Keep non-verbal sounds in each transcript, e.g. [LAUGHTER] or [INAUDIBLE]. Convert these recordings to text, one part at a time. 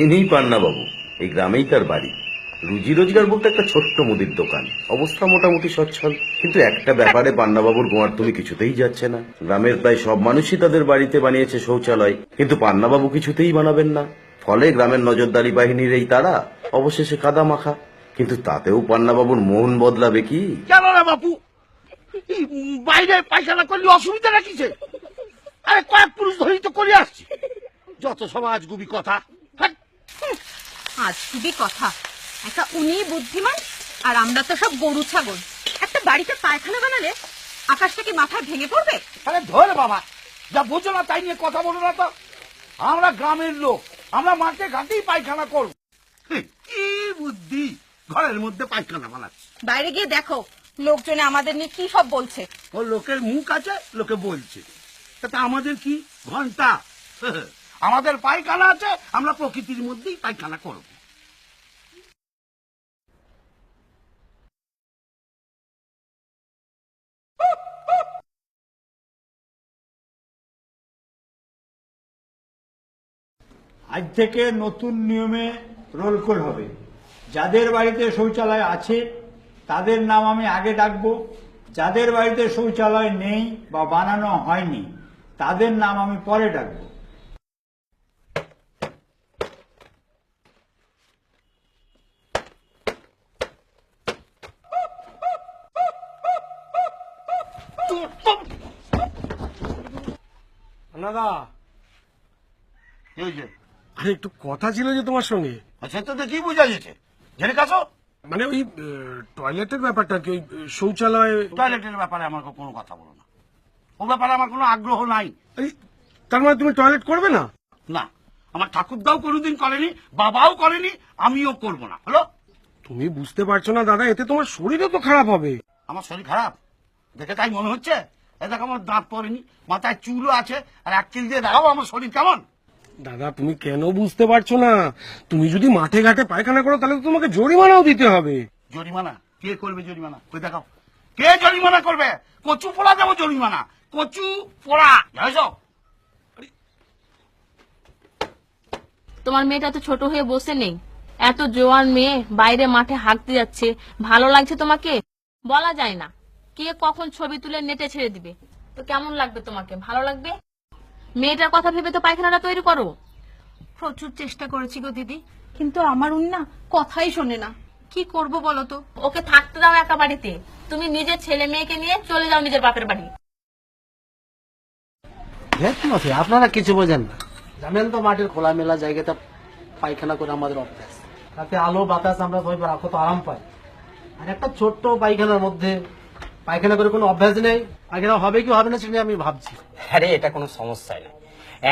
नहीं पान ना बाबू ग्रामे तरह রুজি রোজগার বলতে একটা ছোট্ট মুদির দোকান। অবস্থা মোটামুটি সচ্ছল। কিন্তু একটা ব্যাপারে পান্নাবাবুর গোয়ার তুমি কিছুতেই যাচ্ছে না। গ্রামের প্রায় সব মানুষই তাদের বাড়িতে বানিয়েছে শৌচালয়। কিন্তু পান্নাবাবু কিছুতেই বানাবেন না। ফলে গ্রামের নজরদারি বাহিনীর এই তারা অবশেষে কাদা মাখা কিন্তু তাতেও পান্নাবাবুর মন বদলাবে কি? কেন রে বাপু? বাইরে পায়খানা করলে অসুবিধা রাখিছে আরে কয়েক পুরুষ ধরেই তো করে আসছি। যত সমাজ গুবি কথা। হ্যাঁ আজ কথা। একটা উনি বুদ্ধিমান আর আমরা তো সব গরু ছাগল। একটা বাড়িতে পায়খানা বানালে আকাশটা কি মাথায় ভেঙে পড়বে? আরে ধরে বাবা যা বুঝো না তাই নিয়ে কথা বলো না তো। আমরা গ্রামের লোক আমরা মাঠে ঘাটেই পায়খানা করব। কি বুদ্ধি! ঘরের মধ্যে পায়খানা বানাচ্ছি। বাইরে গিয়ে দেখো লোকজনে আমাদের নিয়ে কি সব বলছে। ও লোকের মুখ আছে লোকে বলছে। তাতে আমাদের কি ঘণ্টা? আমাদের পায়খানা আছে আমরা প্রকৃতির মধ্যেই পায়খানা করব। আজ থেকে নতুন নিয়মে রোল কল হবে। যাদের বাড়িতে শৌচালয় আছে তাদের নাম আমি আগে ডাকবো। যাদের বাড়িতে শৌচালয় নেই বা বানানো হয়নি তাদের নাম আমি পরে ডাকবো। দাদা কি হয়েছে আরে একটু কথা ছিল যে তোমার সঙ্গে। আচ্ছা তো দেখি বোঝা যেছে জেনে কাছো? মানে ওই টয়লেটের ব্যাপারটা কি? ওই শৌচালয় টয়লেটের ব্যাপারে আমার কোনো কথা বলো না। ও ব্যাপারে আমার কোনো আগ্রহ নাই। তার মানে তুমি টয়লেট করবে না? না আমার ঠাকুরদাও কোনোদিন করেনি বাবাও করেনি আমিও করব না। হলো? তুমি বুঝতে পারছ না দাদা এতে তোমার শরীরও তো খারাপ হবে। আমার শরীর খারাপ? দেখে তাই মনে হচ্ছে? এ দেখো আমার দাঁত পড়েনি মাথায় চুলও আছে আর এক চিল দিয়ে দেখাবো আমার শরীর কেমন? দাদা তুমি কেন বুঝতে পারছ না? তুমি যদি মাঠে ঘাটে পায়খানা করো তাহলে তো তোমাকে জরিমানাও দিতে হবে। জরিমানা? কে করবে জরিমানা? কই দেখাও। কে জরিমানা করবে? কচু পোড়া দেবো জরিমানা। কচু পোড়া। জানিস তোমার মেয়েটা তো ছোট হয়ে বসে নেই। এত জোয়ান মেয়ে বাইরে মাঠে হাঁটতে যাচ্ছে। ভালো লাগছে তোমাকে? বলা যায় না। কে কখন ছবি তুলে নেটে ছেড়ে দিবে? তো কেমন লাগবে তোমাকে? ভালো লাগবে? মেয়েটার কথা ভেবে তো পায়খানাটা তৈরি করো। প্রচুর চেষ্টা করেছি গো দিদি কিন্তু আমার উনি না কথাই শোনে না। কি করব বলো তো? ওকে থাকতে দাও একা বাড়িতে। তুমি নিজের ছেলে মেয়েকে নিয়ে চলে যাও নিজের বাপের বাড়ি। আপনারা কিছু বোঝেন না। জানেন তো মাটির খোলামেলা জায়গাতে পায়খানা করে আমাদের অভ্যাস। তাতে আলো বাতাস আমরা সবাই রাখো তো আরাম পাই। আর একটা ছোট্ট পায়খানার মধ্যে পায়খানা করে কোনো অভ্যাস নেই। পায়খানা হবে কি হবে না সেটা নিয়ে আমি ভাবছি। আরে এটা কোনো সমস্যাই না।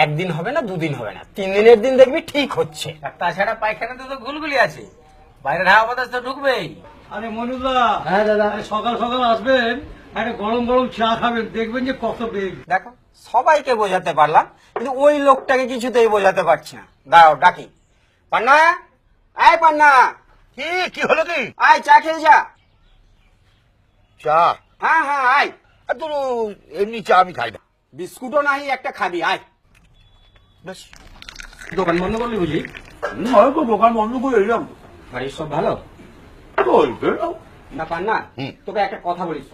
একদিন হবে না দুদিন হবে না। তিন দিনের দিন দেখবি ঠিক হচ্ছে। তাছাড়া পায়খানাতে তো গুলগুলি আছে। বাইরের হাওয়া বাতাস তো ঢুকবেই। আরে মনুদা হ্যাঁ দাদা। সকাল সকাল আসবেন একটা গরম গরম চা খাবেন দেখবেন যে কত বেগ। দেখো সবাইকে বোঝাতে পারলাম কিন্তু ওই লোকটাকে কিছুতেই বোঝাতে পারছি না। দাঁড়াও ডাকি। পান্না? আয় পান্না! কি কি হলো কি? আয় চা খেয়ে যা। চা। হ্যাঁ হ্যাঁ আয়। আর তো এমনি চা আমি খাই না। বিস্কুটও নাই একটা খাবি আয়। বেশ দোকান বন্ধ করলি বুঝলি? তো দোকান বন্ধ করে এলাম। বাড়ির সব ভালো? চলবে না। পান্না তোকে একটা কথা বলিস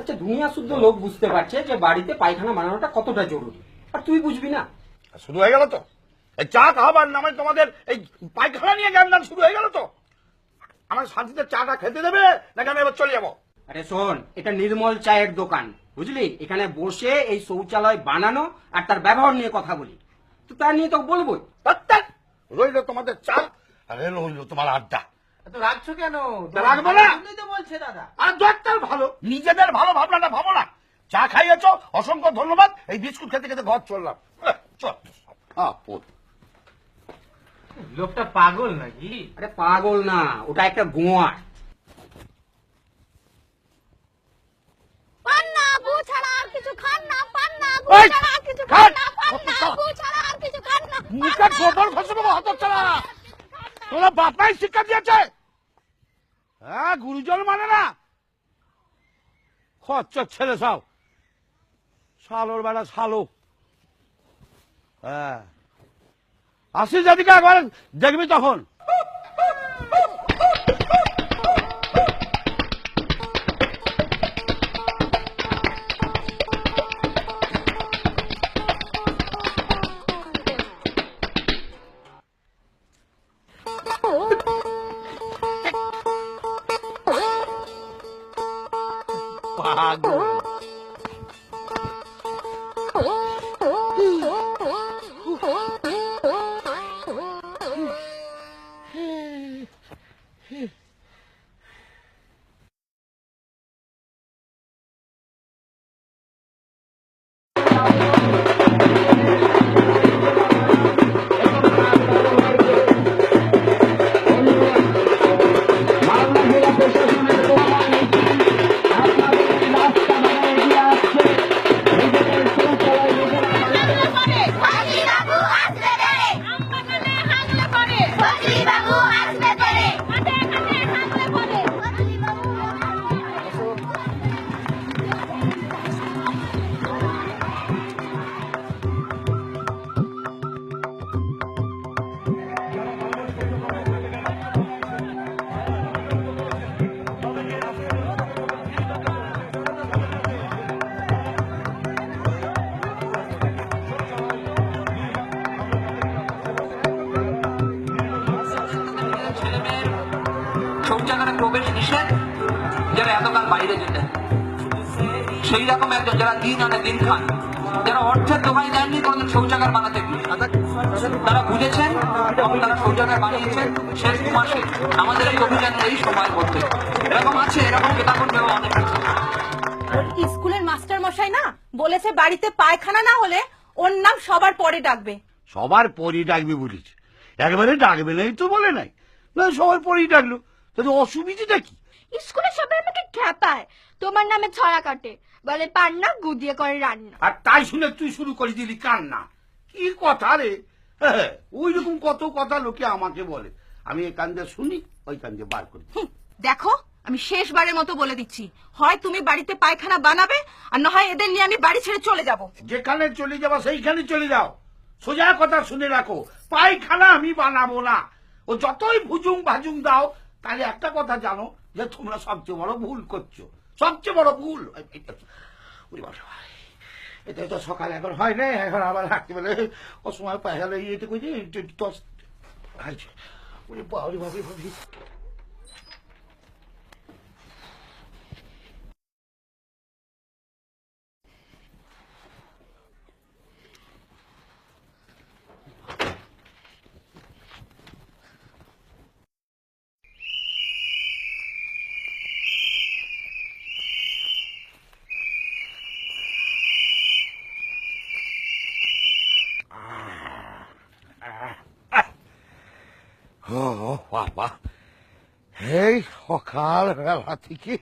আচ্ছা দুনিয়া শুদ্ধ লোক বুঝতে পারছে যে বাড়িতে পায়খানা বানানোটা কতটা জরুরি। আর তুই বুঝবি না। শুরু হয়ে গেল তো? এই চা খাবার নামে তোমাদের এই পায়খানা নিয়ে জ্ঞান শুরু হয়ে গেল তো? আমার শান্তিতে চাটা খেতে দেবে নাকি আমি এবার চলে যাব? আরে শোন এটা নির্মল চায়ের দোকান বুঝলি? এখানে বসে এই শৌচালয় বানানো আর তার ব্যবহার নিয়ে কথা বলি। তো তা নিয়ে তো প্রত্যেক রইল তোমাদের চা আর রইল তোমার আড্ডা। তো রাখছো কেন? রাখব না। তো বলছে দাদা। আর দরকার ভালো নিজেদের ভালো ভাবনাটা ভাবো না। চা খাইয়েছ অসংখ্য ধন্যবাদ এই বিস্কুট খেতে খেতে ঘর চললাম। চল। হ্যাঁ লোকটা পাগল নাকি? আরে পাগল না ওটা একটা গোয়ার পান্না গু ছাড়া আর কিছু খান না পান্না গু ছাড়া আর কিছু খান। খান! না গু ছাড়া আর কিছু খান না মুখের ছোটর খসে দেবো হাত চালা তোরা বাপাই শিক্ষা দিয়েছে। হ্যাঁ গুরুজন মানে না। খচ্চর ছেলে সব শালোর বেড়া শালো। হ্যাঁ। আসি যেদিকে একবার দেখবি তখন। Thank you. যেতেন সেই রকম একজন যারা দিন আনে দিন খান যারা অর্থের দোকানে দেননি কোনদিন শৌচাগার বানাতে গিয়ে। তারা বুঝেছেন এবং তারা শৌচাগার বানিয়েছেন শেষ মাসে। আমাদের এই অভিযানের এই সময়ের মধ্যে এরকম আছে এরকম কেতাবন দেওয়া অনেক আছে। স্কুলের মাস্টার মশাই না বলেছে বাড়িতে পায়খানা না হলে ওর নাম সবার পরে ডাকবে। সবার পরই ডাকবে বলিস একবারে ডাকবে নাই তো বলে নাই। না সবার পরই ডাকলো। তাহলে অসুবিধাটা কি? স্কুলে সবাই আমাকে খ্যাপায় তোমার নামে ছড়া কাটে। বলে পান্না গুদিয়ে করে রান্না। আর তাই শুনে তুই শুরু করে দিলি কান্না। কি কথা রে? হ্যাঁ, ওই রকম কত কথা লোকে আমাকে বলে। আমি এই কান্দে শুনি ওই কান্দে বার করি। দেখো আমি শেষবারের মতো বলে দিচ্ছি। হয় তুমি বাড়িতে পায়খানা বানাবে আর না হয় এদের নিয়ে আমি বাড়ি ছেড়ে চলে যাব। যেখানে চলে যাবা সেইখানে চলে যাও। সোজা কথা শুনে রাখো পায়খানা আমি বানাবো না। ও যতই ভুজুং ভাজুং দাও তাহলে একটা কথা জানো যে তোমরা সবচেয়ে বড় ভুল করছ। সবচেয়ে বড় ভুল। এটা তো সকাল, এখন হয় না এখন আবার রাখতে পারে ও সময় পায়খানা ইয়েতে কই দশ ও বাবা এই সকাল বেলা থেকে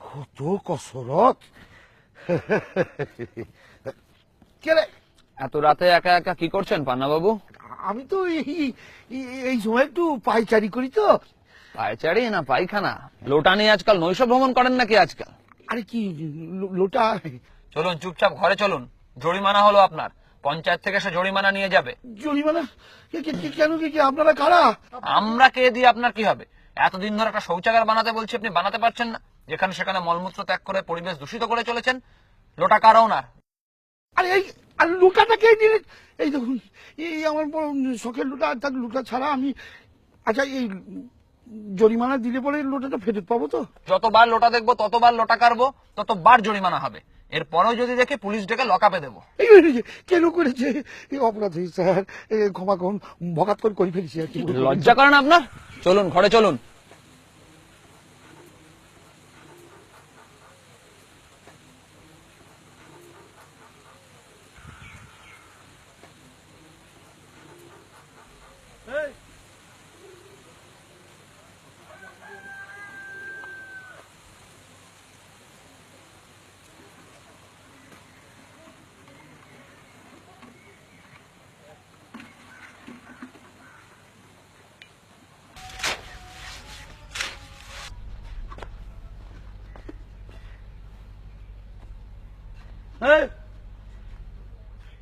কত কসরত কেরে এত রাতে একা একা কি করছেন পান্না বাবু? আমি তো এই এই- সময় একটু পাইচারি করি তো। পায়চারি না পায়খানা লোটা নিয়ে আজকাল নৈশ ভ্রমণ করেন নাকি আজকাল? আরে কি লোটা? চলুন চুপচাপ ঘরে চলুন। জরিমানা হলো আপনার। পঞ্চায়েত থেকে সে জরিমানা নিয়ে যাবে। জরিমানা কে- কে- কে- কেন কি আপনারা কারা? আমরা কে দিয়ে আপনার কি হবে? এতদিন ধরে একটা শৌচাগার বানাতে বলছি আপনি, বানাতে পারছেন না। যেখানে সেখানে মলমূত্র ত্যাগ করে পরিবেশ দূষিত করে চলেছেন। লোটা কারও না আরে এই, আর লুটাটা কে দিলে? এই দেখুন, এই আমার বড় শখের লুটা আর লুটা ছাড়া আমি আচ্ছা এই জরিমানা দিলে পরে লোটাটা ফেরত পাবো তো? যতবার লোটা দেখব ততবার লোটা কারবো ততবার জরিমানা হবে। এরপরেও যদি দেখে পুলিশ ডেকে লকাপে দেবো। [LAUGHS] কেন করেছে? অপরাধী স্যার। ক্ষমা করুন ভগাত করে করে ফেলেছি আর কি। লজ্জা করেন আপনার? চলুন ঘরে চলুন এই,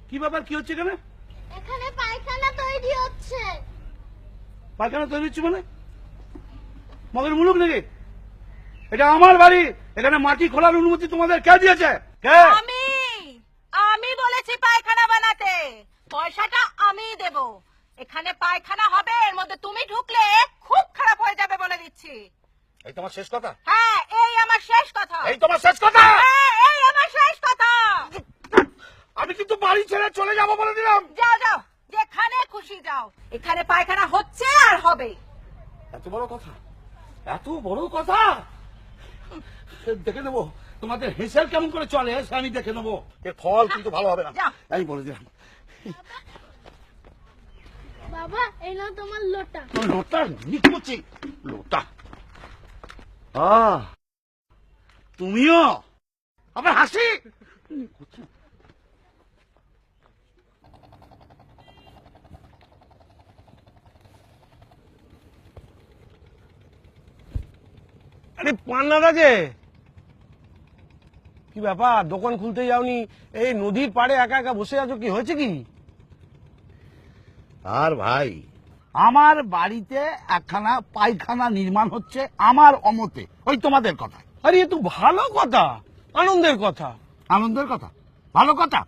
কি ব্যাপার কি হচ্ছে এখানে? এখানে পায়খানা তৈরি হচ্ছে। পায়খানা তৈরি হচ্ছে মানে? মগের মুলুক নাকি? এটা আমার বাড়ি। এখানে মাটি খোলার অনুমতি তোমাদের কে দিয়েছে? কে? আমি বলেছি পায়খানা বানাতে পয়সাটা আমি দেব এখানে পায়খানা হবে এর মধ্যে তুমি ঢুকলে খুব খারাপ হয়ে যাবে বলে দিচ্ছি এই তোমার শেষ কথা হ্যাঁ এই আমার শেষ কথা এই তোমার শেষ কথা হ্যাঁ এই আমার শেষ কথা আমি কিন্তু বাড়ি ছেড়ে চলে যাব বলে দিলাম যাও যাও যেখানে যাও এখানে পায়খানা হচ্ছে আর হবে। এত বড় কথা? এত বড় কথা? দেখে নেব। তোমাদের হেসেল কেমন করে চলে সে আমি দেখে নেব। এর ফল কিন্তু ভালো হবে না। আমি বলে দিলাম। বাবা এই নাও তোমার লোটা। লোটা? লোটা। আহ তুমিও? আবার হাসি? আরে পান্নাদা যে। কি ব্যাপার? দোকান খুলতে যাওনি? এই নদীর পাড়ে একা একা বসে আছো কি? হয়েছে কি? আর ভাই। আমার বাড়িতে একখানা পায়খানা নির্মাণ হচ্ছে আমার অমতে। ওই তোমাদের কথা। আরে এ তো ভালো কথা। আনন্দের কথা। আনন্দের কথা? ভালো কথা?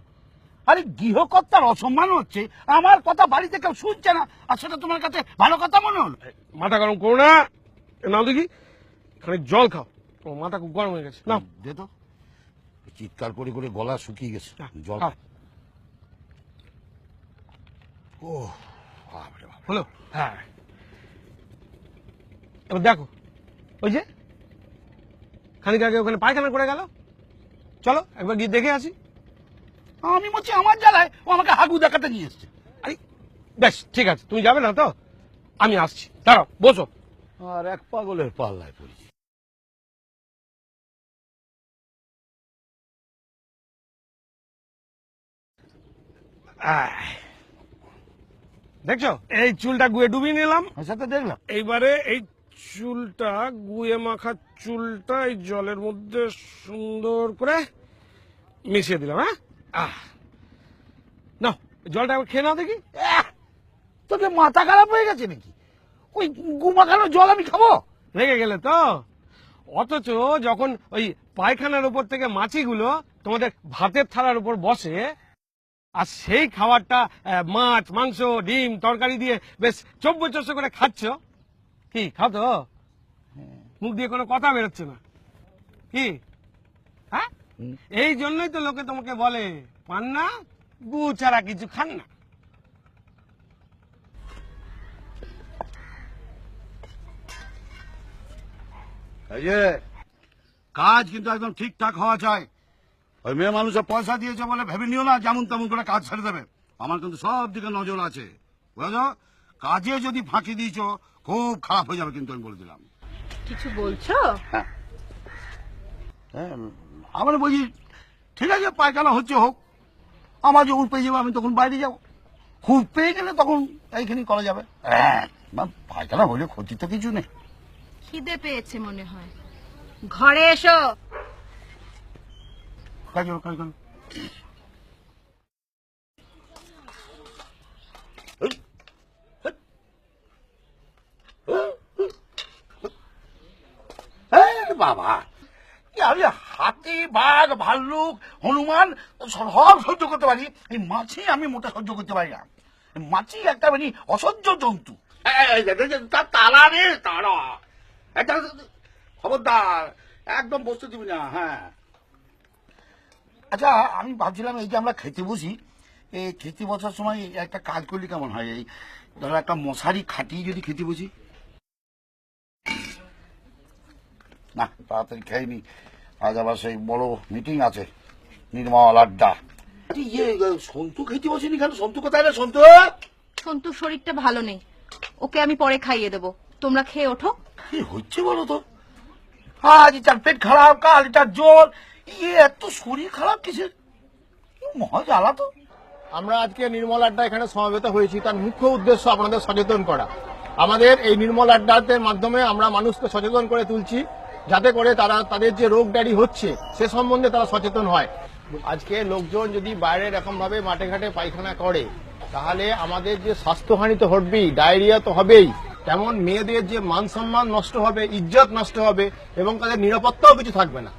আরে গৃহকর্তার অসম্মান হচ্ছে। আমার কথা বাড়িতে কেউ শুনছে না। আর সেটা তোমার কাছে ভালো কথা মনে হলো? মাথা গরম করো না। নাও দেখি। খানিক জল খাও। তোমার মাথা খুব গরম হয়ে গেছে। নাও। দে তো। চিৎকার করে করে গলা শুকিয়ে গেছে। জল খাও। ও বাপরে বাপ। হলো? হ্যাঁ। এবার দেখো। ওই যে খানিক আগে ওখানে পায়খানা করে গেল। চলো একবার গিয়ে দেখে আসি। আমি বলছি আমার জ্বালায় ও আমাকে হাগু দেখাতে নিয়ে এসছে। আরে বেশ ঠিক আছে। তুমি যাবে না তো? আমি আসছি। দাঁড়াও বসো। আর এক পাগলের পাল্লায় পড়েছি। দেখছ? এই চুলটা গুয়ে ডুবিয়ে নিলাম। সেটা দেখলাম। এইবারে এই চুলটা গুয়ে মাখা চুলটা এই জলের মধ্যে সুন্দর করে মিশিয়ে দিলাম হ্যাঁ? আহ। নাও জলটা একবার খেয়ে নাও দেখি! তোদের মাথা খারাপ হয়ে গেছে নাকি? ওই গুমাখানো জল আমি খাব? রেগে গেলে তো? অথচ যখন ওই পায়খানার উপর থেকে মাছিগুলো তোমাদের ভাতের থালার উপর বসে আর সেই খাবারটা মাছ মাংস ডিম তরকারি দিয়ে বেশ চব্য চস্য করে খাচ্ছ? কি খাও তো? মুখ দিয়ে কোনো কথা বেরোচ্ছে না। কি? হ্যাঁ? এই জন্যই তো লোকে তোমাকে বলে পান্না গু ছাড়া কিছু খান না। যে কাজ কিন্তু একদম ঠিকঠাক হওয়া চাই। ওই মেয়ে মানুষের পয়সা দিয়েছে বলে ভেবে নিও না যেমন তেমন করে কাজ ছেড়ে দেবে। আমার কিন্তু সব দিকে নজর আছে। বুঝেছ? কাজে যদি ফাঁকি দিয়েছ খুব খারাপ হয়ে যাবে কিন্তু আমি বলে দিলাম। কিছু বলছো? হ্যাঁ। আমার বলছি ঠিক আছে পায়খানা হচ্ছে হোক। আমার যখন পেয়ে যাবে আমি তখন বাইরে যাব। খুব পেয়ে গেলে তখন এইখানে করা যাবে। হ্যাঁ পায়খানা হলে ক্ষতি তো কিছু নেই। খিদে পেয়েছে মনে হয়। ঘরে এসো। কাজ করো, কাজ করো। এই বাবা আমি হাতি বাঘ ভাল্লুক হনুমান সব সহ্য করতে পারি? এই মাছি আমি মোটা সহ্য করতে পারি না। মাছি একটা মানে অসহ্য জন্তু। এই, এই, এই, এই, তা- তালা রে তারা খবরদার একদম বসতে দিবি না হ্যাঁ। আচ্ছা আমি ভাবছিলাম এই যে আমরা খেতে বসি এই খেতে বসার সময় একটা কাজ করলে কেমন হয়? এই ধরো একটা মশারি খাটিয়ে যদি খেতে বসি। না তাড়াতাড়ি খেয়ে নি। আজ আবার সেই বড় মিটিং আছে নির্মল আড্ডা। ইয়ে সন্তু খেতে বসিনি কেন? সন্তু কোথায় রে সন্তু? সন্তুর শরীরটা ভালো নেই। ওকে আমি পরে খাইয়ে দেবো। তোমরা খেয়ে ওঠো। কি হচ্ছে বলো তো? আজ তার পেট খারাপ কাল তার জ্বর ইয়ে এত শরীর খারাপ কিসের? মহা জ্বালা তো। আমরা আজকে নির্মল আড্ডা এখানে সমবেত হয়েছি, তার মুখ্য উদ্দেশ্য আপনাদের সচেতন করা। আমাদের এই নির্মল আড্ডাতে মাধ্যমে আমরা মানুষকে সচেতন করে তুলছি, যাতে করে তারা তাদের যে রোগ ব্যাধি হচ্ছে, সে সম্বন্ধে তারা সচেতন হয়। আজকে লোকজন যদি বাইরে এরকম ভাবে মাঠে ঘাটে পায়খানা করে, তাহলে আমাদের যে স্বাস্থ্যহানি তো ঘটবেই ডায়রিয়া তো হবেই, তেমন মেয়েদের যে মান সম্মান নষ্ট হবে, ইজ্জত নষ্ট হবে, এবং তাদের নিরাপত্তাও কিছু থাকবে না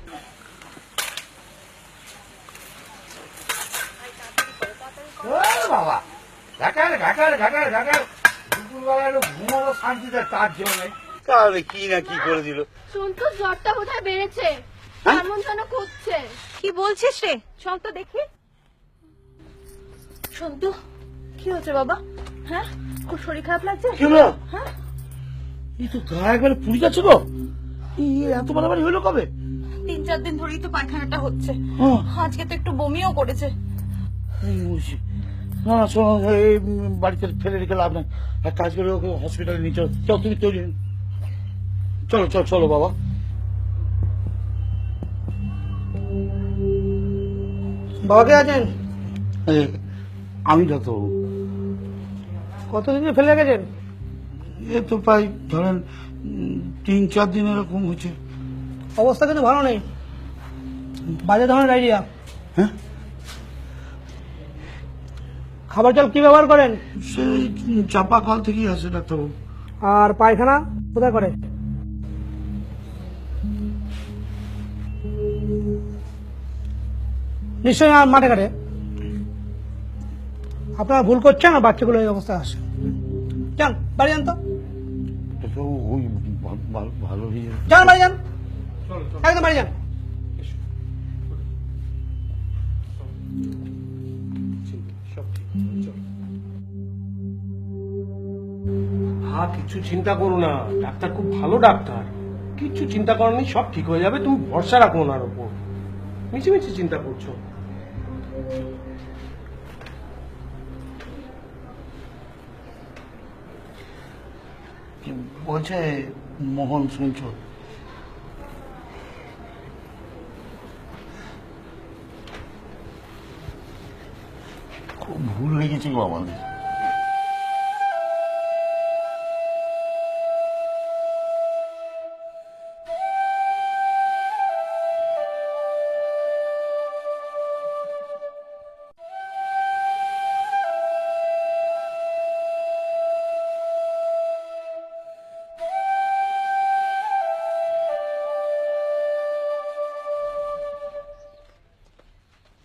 ওরে বাবা। ঘাটার ঘাটার ঘাটার ঘাটার দুপুরবেলা একটু ঘুমাবো শান্তিতে তার জন্য। তাহলে কি না কি করে দিল? শুনতো জ্বরটা কোথায় বেড়েছে। কেমন যেন করছে। কি বলছিস রে চল তো দেখি। সন্তু কি হচ্ছে বাবা? হ্যাঁ? খুব শরীর খারাপ লাগছে? কি হলো? হ্যাঁ? এই তো গা একবারে পুড়ে যাচ্ছে গো। এই এত বাড়াবাড়ি হইল কবে? তিন চার দিন ধরেই তো পায়খানাটা হচ্ছে। হ্যাঁ। আজকে তো একটু বমিও করেছে। এই না শোনো এই বাড়িতে ফেলে রেখে লাভ নাই। এক কাজ করে ওকে হসপিটালে নিয়ে চলো। চল তুমি তৈরি চলো চলো চলো বাবা। বাবাকে আছেন? এই, আমি ডাক্তারবাবু। কতদিন ফেলে গেছেন? এ তো প্রায় ধরেন তিন চার দিন এরকম হচ্ছে। অবস্থা কিন্তু ভালো নেই। বাজে ধরনের ডায়রিয়া হ্যাঁ? খাবার জল কি ব্যবহার করেন? সেই চাপা কল থেকেই আসে ডাক্তারবাবু। আর পায়খানা কোথায় করে? নিশ্চয়ই আর মাঠে ঘাটে। আপনারা ভুল করছেন আর বাচ্চাগুলো এই অবস্থা আসে যান বাড়ি যান তো। ভালো হয়ে যান বাড়ি যান। একদম বাড়ি যান। হ্যাঁ কিছু চিন্তা করো না। ডাক্তার খুব ভালো ডাক্তার। কিছু চিন্তা করো নেই, সব ঠিক হয়ে যাবে, তুমি ভরসা রাখো ওনার ওপর। মিছিমিছি চিন্তা করছ। বলছে মোহন শুনছো? খুব ভুল হয়ে গেছে গো আমাদের।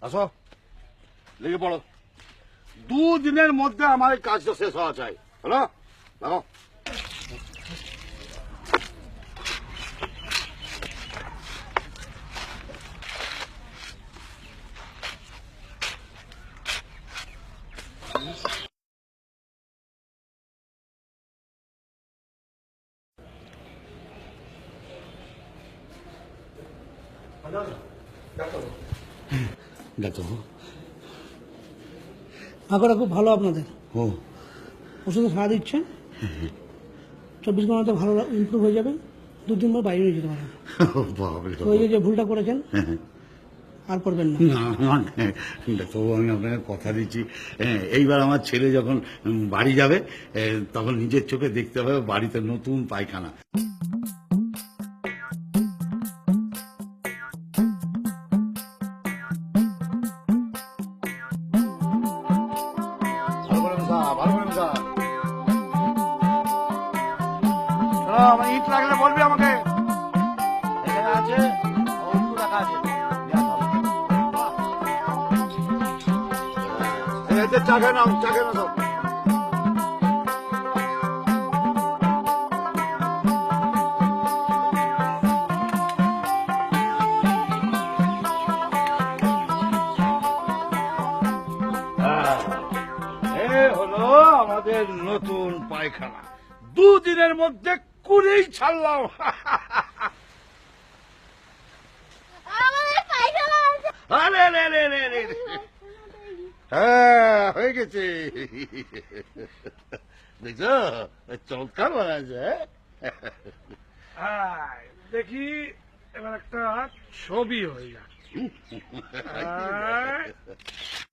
আসো। লেগে পড়ো। দুদিনের মধ্যে আমার এই কাজটা শেষ হওয়া চাই। হ্যালো দেখো ডাক্তারবাবু আঁকড়া খুব ভালো আপনাদের। ও ওষুধে সারা দিচ্ছেন। চব্বিশ ঘণ্টা ভালো ইমপ্রুভ হয়ে যাবে। দু দিন পর বাইরে যেতে পারেন ওই যে ভুলটা করেছেন আর করবেন না। না, আমি আপনাকে কথা দিচ্ছি। হ্যাঁ, এইবার আমার ছেলে যখন বাড়ি যাবে তখন নিজের চোখে দেখতে হবে বাড়িতে নতুন পায়খানা। এদের খেয়ে নাও নাও এ হলো আমাদের নতুন পায়খানা। দুদিনের মধ্যে কুড়েই ছাড়লাম [LAUGHS] আমাদের পায়খানা আছে আরে রে রে রে রে রে। হ্যাঁ হয়ে গেছে [LAUGHS] দেখছ? চমৎকার হ্যাঁ? দেখি এবার একটা ছবি হয়ে যাচ্ছে। [LAUGHS]